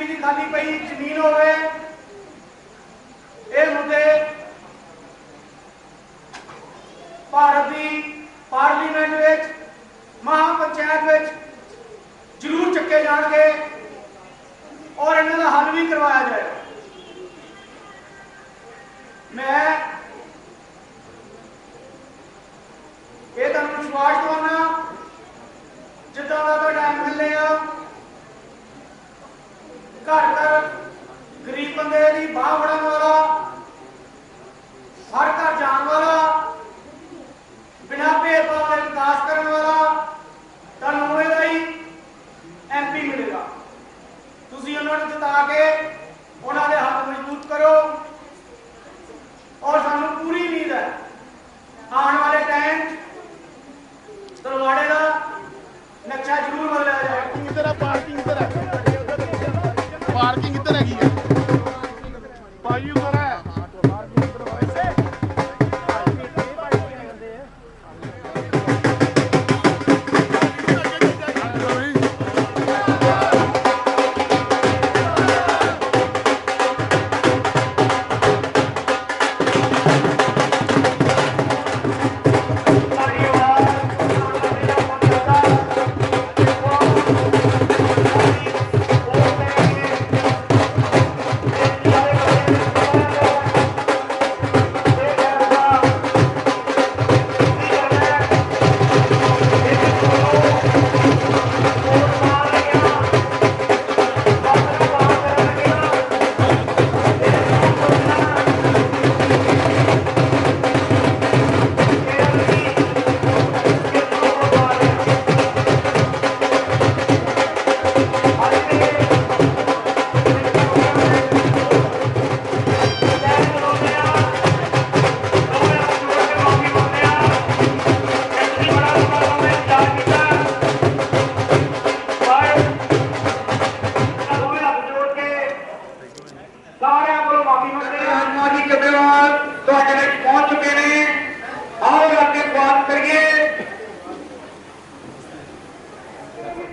MP ਦੀ ਖਾਲੀ ਪਈ ਜ਼ਮੀਨ ਹੋਵੇ, ਇਹ ਮੁੱਦੇ ਭਾਰਤ ਦੀ ਪਾਰਲੀਮੈਂਟ ਵਿੱਚ ਮਹਾ ਪੰਚਾਇਤ ਵਿੱਚ ਜ਼ਰੂਰ ਚੱਕੇ ਜਾਣਗੇ ਔਰ ਇਹਨਾਂ ਦਾ ਹੱਲ ਵੀ ਕਰਵਾਇਆ ਜਾਏਗਾ ਮੈਂ ਇਹ ਤੁਹਾਨੂੰ ਵਿਸ਼ਵਾਸ ਦਿਵਾਉਣਾ ਜਿੱਦਾਂ ਦਾ ਤੁਹਾਡਾ ਐਮਐਲਏ ਆ ਘਰ ਘਰ ਗਰੀਬ ਬੰਦੇ ਦੀ ਬਾਹ ਫੜਨ ਵਾਲਾ ਹਰ ਘਰ ਜਾਣ ਵਾਲਾ, ਬਿਨਾਂ ਭੇਦਭਾਵ ਦੇ ਵਿਕਾਸ ਕਰਨ ਵਾਲਾ ਤੁਹਾਨੂੰ ਇਹਦਾ ਹੀ ਐਮਪੀ ਮਿਲੇਗਾ। ਤੁਸੀਂ ਉਹਨਾਂ ਨੂੰ ਜਿਤਾ ਕੇ ਉਹਨਾਂ ਦੇ ਹੱਥ ਮਜ਼ਬੂਤ ਕਰੋ। ਔਰ ਸਾਨੂੰ ਪੂਰੀ ਉਮੀਦ ਹੈ, ਆਉਣ ਵਾਲੇ ਟਾਈਮ ਤਲਵਾੜੇ ਦਾ ਨਕਸ਼ਾ ਜ਼ਰੂਰ ਬਦਲਿਆ ਜਾਏਗਾ। ਪਾਰਕਿੰਗ ਇੱਧਰ ਪਾਰਕਿੰਗ ਇੱਧਰ ਹੈ? ਪਾਰਕਿੰਗ ਇੱਧਰ ਹੈਗੀ ਹੈ?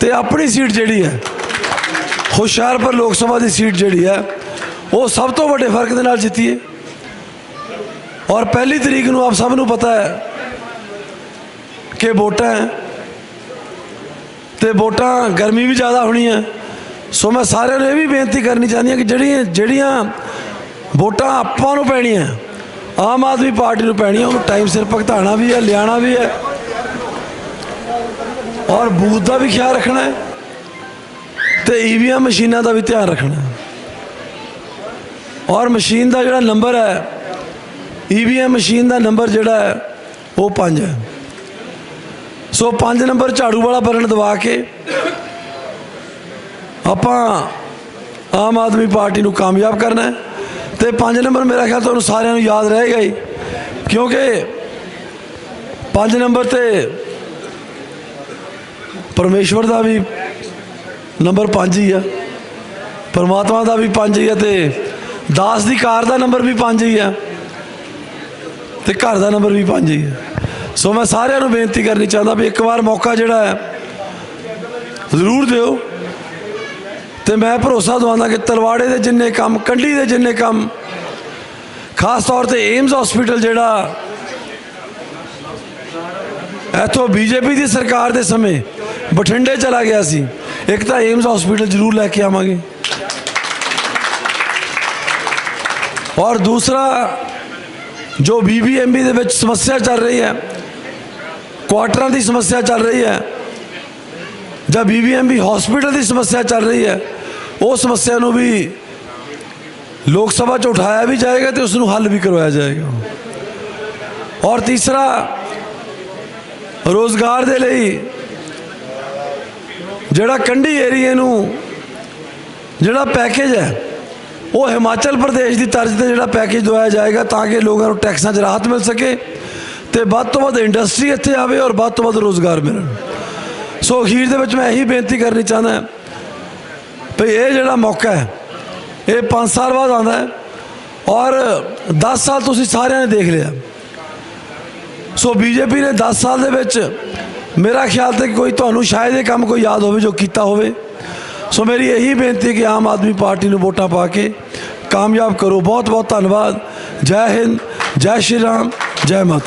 ਤੇ ਆਪਣੀ ਸੀਟ ਜਿਹੜੀ ਹੈ, ਹੁਸ਼ਿਆਰਪੁਰ ਲੋਕ ਸਭਾ ਦੀ ਸੀਟ ਜਿਹੜੀ ਹੈ, ਉਹ ਸਭ ਤੋਂ ਵੱਡੇ ਫ਼ਰਕ ਦੇ ਨਾਲ ਜਿੱਤੀਏ ਔਰ ਪਹਿਲੀ ਤਰੀਕ ਨੂੰ ਆਪ ਸਭ ਨੂੰ ਪਤਾ ਹੈ ਕਿ ਵੋਟਾਂ ਹੈ ਤੇ ਵੋਟਾਂ ਗਰਮੀ ਵੀ ਜ਼ਿਆਦਾ ਹੋਣੀ ਹੈ। ਸੋ ਮੈਂ ਸਾਰਿਆਂ ਨੂੰ ਇਹ ਵੀ ਬੇਨਤੀ ਕਰਨੀ ਚਾਹੁੰਦੀ ਹਾਂ ਕਿ ਜਿਹੜੀਆਂ ਜਿਹੜੀਆਂ ਵੋਟਾਂ ਆਪਾਂ ਨੂੰ ਪੈਣੀਆਂ, ਆਮ ਆਦਮੀ ਪਾਰਟੀ ਨੂੰ ਪੈਣੀਆਂ, ਉਹਨੂੰ ਟਾਈਮ ਸਿਰ ਭੁਗਤਾਉਣਾ ਵੀ ਹੈ ਲਿਆਣਾ ਵੀ ਹੈ। ਔਰ ਬੂਥ ਦਾ ਵੀ ਖਿਆਲ ਰੱਖਣਾ ਹੈ ਤੇ ਈਵੀਐਮ ਮਸ਼ੀਨਾਂ ਦਾ ਵੀ ਧਿਆਨ ਰੱਖਣਾ ਹੈ। ਔਰ ਮਸ਼ੀਨ ਦਾ ਜਿਹੜਾ ਨੰਬਰ ਹੈ ਈਵੀਐਮ ਮਸ਼ੀਨ ਦਾ ਨੰਬਰ ਜਿਹੜਾ ਹੈ, ਉਹ 5 ਹੈ। ਸੋ 5 ਨੰਬਰ ਝਾੜੂ ਵਾਲਾ ਬਟਨ ਦਬਾ ਕੇ ਆਪਾਂ ਆਮ ਆਦਮੀ ਪਾਰਟੀ ਨੂੰ ਕਾਮਯਾਬ ਕਰਨਾ ਹੈ। ਤੇ 5 ਨੰਬਰ ਮੇਰਾ ਖਿਆਲ ਤੁਹਾਨੂੰ ਸਾਰਿਆਂ ਨੂੰ ਯਾਦ ਰਹੇਗਾ ਹੀ, ਕਿਉਂਕਿ 5 ਨੰਬਰ ਤੇ ਪਰਮੇਸ਼ਵਰ ਦਾ ਵੀ ਨੰਬਰ 5 ਹੀ ਆ। ਪਰਮਾਤਮਾ ਦਾ ਵੀ 5 ਹੀ ਆ ਤੇ ਦਾਸ ਦੀ ਕਾਰ ਦਾ ਨੰਬਰ ਵੀ 5 ਹੀ ਆ ਤੇ ਘਰ ਦਾ ਨੰਬਰ ਵੀ 5 ਹੀ ਆ। ਸੋ ਮੈਂ ਸਾਰਿਆਂ ਨੂੰ ਬੇਨਤੀ ਕਰਨੀ ਚਾਹੁੰਦਾ ਵੀ ਇੱਕ ਵਾਰ ਮੌਕਾ ਜਿਹੜਾ ਹੈ, ਜ਼ਰੂਰ ਦਿਓ। ਤੇ ਮੈਂ ਭਰੋਸਾ ਦਵਾਉਂਦਾ ਕਿ ਤਲਵਾੜੇ ਦੇ ਜਿੰਨੇ ਕੰਮ, ਕੰਢੀ ਦੇ ਜਿੰਨੇ ਕੰਮ, ਖਾਸ ਤੌਰ ਤੇ ਏਮਸ ਹਸਪੀਟਲ ਜਿਹੜਾ ਇੱਥੋਂ ਬੀਜੇਪੀ ਦੀ ਸਰਕਾਰ ਦੇ ਸਮੇਂ ਬਠਿੰਡੇ ਚਲਾ ਗਿਆ ਸੀ। ਇੱਕ ਤਾਂ ਏਮਸ ਹਸਪੀਟਲ ਜ਼ਰੂਰ ਲੈ ਕੇ ਆਵਾਂਗੇ। ਔਰ ਦੂਸਰਾ, ਜੋ ਬੀਬੀਐਮਬੀ ਦੇ ਵਿੱਚ ਸਮੱਸਿਆ ਚੱਲ ਰਹੀ ਹੈ ਕੁਆਟਰਾਂ ਦੀ ਸਮੱਸਿਆ ਚੱਲ ਰਹੀ ਹੈ, ਜਾਂ ਬੀਬੀਐਮਬੀ ਹਸਪੀਟਲ ਦੀ ਸਮੱਸਿਆ ਚੱਲ ਰਹੀ ਹੈ, ਉਹ ਸਮੱਸਿਆ ਨੂੰ ਵੀ ਲੋਕ ਸਭਾ 'ਚ ਉਠਾਇਆ ਵੀ ਜਾਏਗਾ ਤੇ ਉਸ ਨੂੰ ਹੱਲ ਵੀ ਕਰਵਾਇਆ ਜਾਏਗਾ। ਔਰ ਤੀਸਰਾ, ਰੋਜ਼ਗਾਰ ਦੇ ਲਈ ਜਿਹੜਾ ਕੰਢੀ ਏਰੀਏ ਨੂੰ ਜਿਹੜਾ ਪੈਕੇਜ ਹੈ, ਉਹ ਹਿਮਾਚਲ ਪ੍ਰਦੇਸ਼ ਦੀ ਤਰਜ਼ ਤੇ ਜਿਹੜਾ ਪੈਕੇਜ ਦਵਾਇਆ ਜਾਏਗਾ ਤਾਂ ਕਿ ਲੋਕਾਂ ਨੂੰ ਟੈਕਸਾਂ 'ਚ ਰਾਹਤ ਮਿਲ ਸਕੇ ਤੇ ਵੱਧ ਤੋਂ ਵੱਧ ਇੰਡਸਟਰੀ ਇੱਥੇ ਆਵੇ ਔਰ ਵੱਧ ਤੋਂ ਵੱਧ ਰੋਜ਼ਗਾਰ ਮਿਲਣ ਸੋ ਅਖੀਰ ਦੇ ਵਿੱਚ ਮੈਂ ਇਹੀ ਬੇਨਤੀ ਕਰਨੀ ਚਾਹੁੰਦਾ ਭਈ ਇਹ ਜਿਹੜਾ ਮੌਕਾ ਹੈ, ਇਹ 5 ਸਾਲ ਬਾਅਦ ਆਉਂਦਾ ਹੈ ਔਰ 10 ਸਾਲ ਤੁਸੀਂ ਸਾਰਿਆਂ ਨੇ ਦੇਖ ਲਿਆ। ਸੋ ਬੀਜੇਪੀ ਨੇ 10 ਸਾਲ ਦੇ ਵਿੱਚ ਮੇਰਾ ਖਿਆਲ ਤੇ ਕੋਈ ਤੁਹਾਨੂੰ ਸ਼ਾਇਦ ਇਹ ਕੰਮ ਕੋਈ ਯਾਦ ਹੋਵੇ ਜੋ ਕੀਤਾ ਹੋਵੇ। ਸੋ ਮੇਰੀ ਇਹੀ ਬੇਨਤੀ ਕਿ ਆਮ ਆਦਮੀ ਪਾਰਟੀ ਨੂੰ ਵੋਟਾਂ ਪਾ ਕੇ ਕਾਮਯਾਬ ਕਰੋ। ਬਹੁਤ ਬਹੁਤ ਧੰਨਵਾਦ। ਜੈ ਹਿੰਦ, ਜੈ ਸ਼੍ਰੀ ਰਾਮ, ਜੈ ਮਾਤਾ